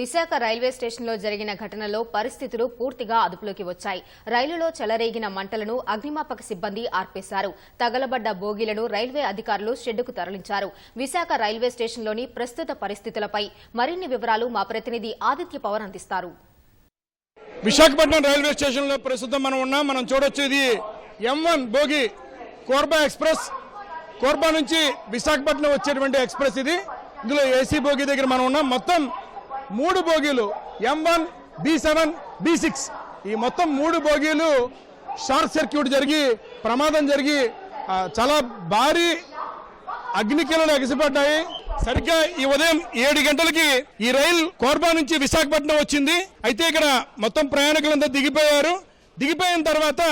Visakha railway స్టేషన్లో జరిగిన ఘటనలో పరిస్థితులు పూర్తిగా అదుపులోకి వచ్చాయి. రైలులో చెలరేగిన మంటలను అగ్నిమాపక సిబ్బంది ఆర్పేశారు. తగలబడ్డ బోగీలను రైల్వే అధికారులు షెడ్డుకు తరలించారు. విశాఖ రైల్వే స్టేషన్లోని ప్రస్తుత పరిస్థితులపై మరిన్ని వివరాలు మా ప్రతినిధి ఆదిత్య పవన్ అందిస్తారు. విశాఖపట్నం రైల్వే స్టేషన్లో ప్రస్తుతం మనం ఉన్నాం. మనం చూడొచ్చు ఇది ఎం వన్ బోగి కోర్బా ఎక్స్ప్రెస్. కోర్బా నుంచి విశాఖపట్నం వచ్చేటువంటి ఎక్స్ప్రెస్ ఇది. ఇందులో ఏసీ బోగి దగ్గర మనం ఉన్నాం. మొత్తం మూడు బోగీలు M one B seven B six ఈ మొత్తం మూడు బోగీలు షార్ట్ సర్క్యూట్ జరిగి ప్రమాదం జరిగి చాలా భారీ అగ్నికిరణలు ఎగసిపడ్డాయి. సరిగ్గా ఈ ఉదయం ఏడు గంటలకి ఈ రైలు కోర్బా నుంచి విశాఖపట్నం వచ్చింది. అయితే ఇక్కడ మొత్తం ప్రయాణికులంతా దిగిపోయారు. దిగిపోయిన తర్వాత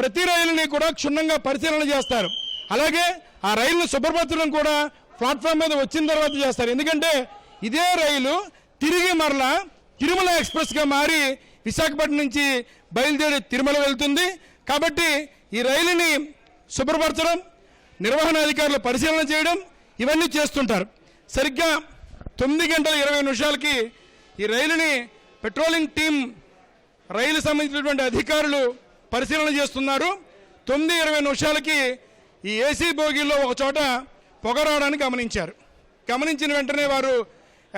ప్రతి రైలుని కూడా క్షుణ్ణంగా పరిశీలన చేస్తారు. అలాగే ఆ రైలును శుభ్రపరచడం కూడా ప్లాట్ఫామ్ మీద వచ్చిన తర్వాత చేస్తారు. ఎందుకంటే ఇదే రైలు తిరిగి మరలా తిరుమల ఎక్స్ప్రెస్గా మారి విశాఖపట్నం నుంచి బయలుదేరి తిరుమల వెళ్తుంది. కాబట్టి ఈ రైలుని శుభ్రపరచడం నిర్వహణ అధికారులు పరిశీలన చేయడం ఇవన్నీ చేస్తుంటారు. సరిగ్గా తొమ్మిది గంటల ఇరవై నిమిషాలకి ఈ రైలుని పెట్రోలింగ్ టీం రైలు సంబంధించినటువంటి అధికారులు పరిశీలన చేస్తున్నారు. తొమ్మిది ఇరవై నిమిషాలకి ఈ ఏసీ బోగీల్లో ఒక చోట పొగ రావడానికి గమనించారు. గమనించిన వెంటనే వారు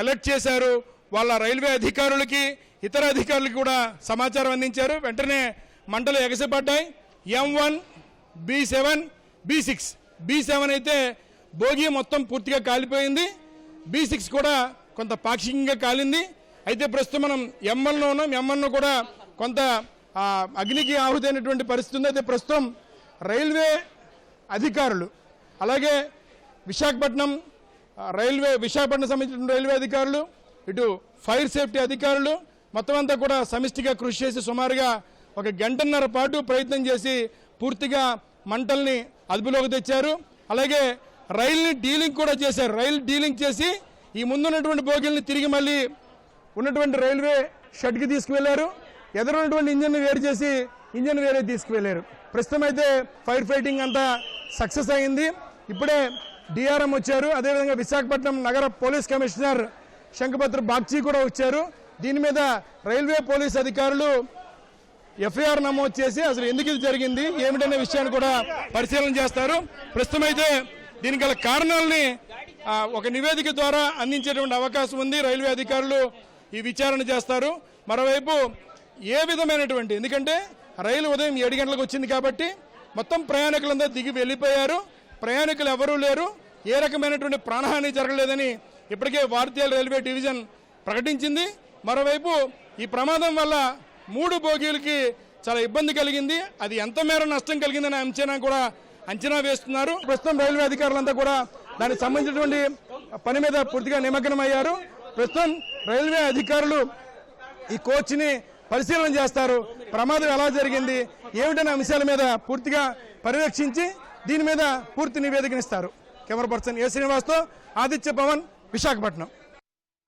అలర్ట్ చేశారు. వాళ్ళ రైల్వే అధికారులకి ఇతర అధికారులకి కూడా సమాచారం అందించారు. వెంటనే మంటలు ఎగసిపడ్డాయి. M one B seven B six B seven అయితే భోగి మొత్తం పూర్తిగా కాలిపోయింది. బి సిక్స్ కూడా కొంత పాక్షికంగా కాలింది. అయితే ప్రస్తుతం మనం ఎంఎల్లో ఉన్నాం. ఎంఎన్లో కూడా కొంత అగ్నికి ఆహుతైనటువంటి పరిస్థితి ఉంది. అయితే ప్రస్తుతం రైల్వే అధికారులు అలాగే విశాఖపట్నం రైల్వే విశాఖపట్నం సంబంధించిన రైల్వే అధికారులు ఇటు ఫైర్ సేఫ్టీ అధికారులు మొత్తం అంతా కూడా సమిష్టిగా కృషి చేసి సుమారుగా ఒక గంటన్నర పాటు ప్రయత్నం చేసి పూర్తిగా మంటల్ని అదుపులోకి తెచ్చారు. అలాగే రైల్ని డీలింగ్ కూడా చేశారు. రైలు డీలింగ్ చేసి ఈ ముందున్నటువంటి బోగిల్ని తిరిగి మళ్ళీ ఉన్నటువంటి రైల్వే షెడ్కి తీసుకువెళ్ళారు. ఎదురున్నటువంటి ఇంజన్ వేరు చేసి ఇంజన్ వేరే తీసుకువెళ్ళారు. ప్రస్తుతం అయితే ఫైర్ ఫైటింగ్ అంతా సక్సెస్ అయింది. ఇప్పుడే డిఆర్ఎం వచ్చారు. అదేవిధంగా విశాఖపట్నం నగర పోలీస్ కమిషనర్ శంఖపత్ర బాగ్చి కూడా వచ్చారు. దీని మీద రైల్వే పోలీస్ అధికారులు ఎఫ్ఐఆర్ నమోదు చేసి అసలు ఎందుకు ఇది జరిగింది ఏమిటనే విషయాన్ని కూడా పరిశీలన చేస్తారు. ప్రస్తుతం అయితే దీనికి గల కారణాలని ఒక నివేదిక ద్వారా అందించేటువంటి అవకాశం ఉంది. రైల్వే అధికారులు ఈ విచారణ చేస్తారు. మరోవైపు ఏ విధమైనటువంటి ఎందుకంటే రైలు ఉదయం ఏడు గంటలకు వచ్చింది కాబట్టి మొత్తం ప్రయాణికులందరూ దిగి వెళ్ళిపోయారు. ప్రయాణికులు ఎవరూ లేరు. ఏ రకమైనటువంటి ప్రాణహాని జరగలేదని ఇప్పటికే భారతీయ రైల్వే డివిజన్ ప్రకటించింది. మరోవైపు ఈ ప్రమాదం వల్ల మూడు బోగీలకి చాలా ఇబ్బంది కలిగింది. అది ఎంత మేర నష్టం కలిగిందనే అంచనా కూడా అంచనా వేస్తున్నారు. ప్రస్తుతం రైల్వే అధికారులంతా కూడా దానికి సంబంధించినటువంటి పని మీద పూర్తిగా నిమగ్నం అయ్యారు. ప్రస్తుతం రైల్వే అధికారులు ఈ కోచ్ని పరిశీలన చేస్తారు. ప్రమాదం ఎలా జరిగింది? ఏమిటనే అంశాల మీద పూర్తిగా పర్యవేక్షించి దీని మీద పూర్తి నివేదికనిస్తారు. కెమెరా పర్సన్ ఏ శ్రీనివాస్తో ఆదిత్య పవన్ విశాఖపట్నం.